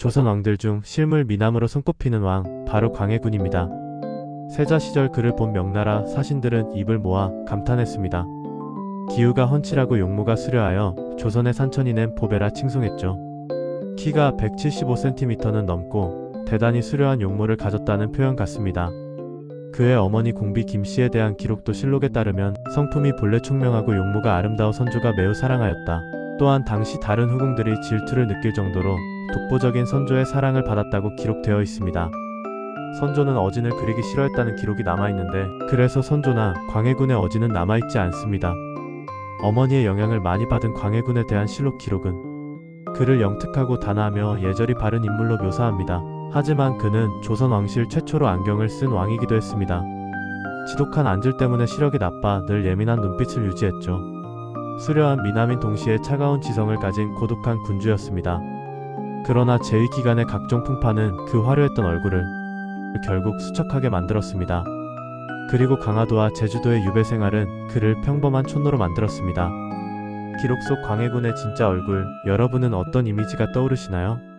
조선 왕들 중 실물 미남으로 손꼽히는 왕 바로 광해군입니다. 세자 시절 그를 본 명나라 사신들은 입을 모아 감탄했습니다. 기후가 헌칠하고 용모가 수려하여 조선의 산천이 낸 보배라 칭송했죠. 키가 175cm는 넘고 대단히 수려한 용모를 가졌다는 표현 같습니다. 그의 어머니 공비 김씨에 대한 기록도 실록에 따르면 성품이 본래 총명하고 용모가 아름다워 선조가 매우 사랑하였다. 또한 당시 다른 후궁들이 질투를 느낄 정도로 독보적인 선조의 사랑을 받았다고 기록되어 있습니다. 선조는 어진을 그리기 싫어했다는 기록이 남아있는데 그래서 선조나 광해군의 어진은 남아있지 않습니다. 어머니의 영향을 많이 받은 광해군에 대한 실록 기록은 그를 영특하고 단아하며 예절이 바른 인물로 묘사합니다. 하지만 그는 조선 왕실 최초로 안경을 쓴 왕이기도 했습니다. 지독한 안질 때문에 시력이 나빠 늘 예민한 눈빛을 유지했죠. 수려한 미남인 동시에 차가운 지성을 가진 고독한 군주였습니다. 그러나 제위 기간의 각종 풍파는 그 화려했던 얼굴을 결국 수척하게 만들었습니다. 그리고 강화도와 제주도의 유배 생활은 그를 평범한 촌노로 만들었습니다. 기록 속 광해군의 진짜 얼굴, 여러분은 어떤 이미지가 떠오르시나요?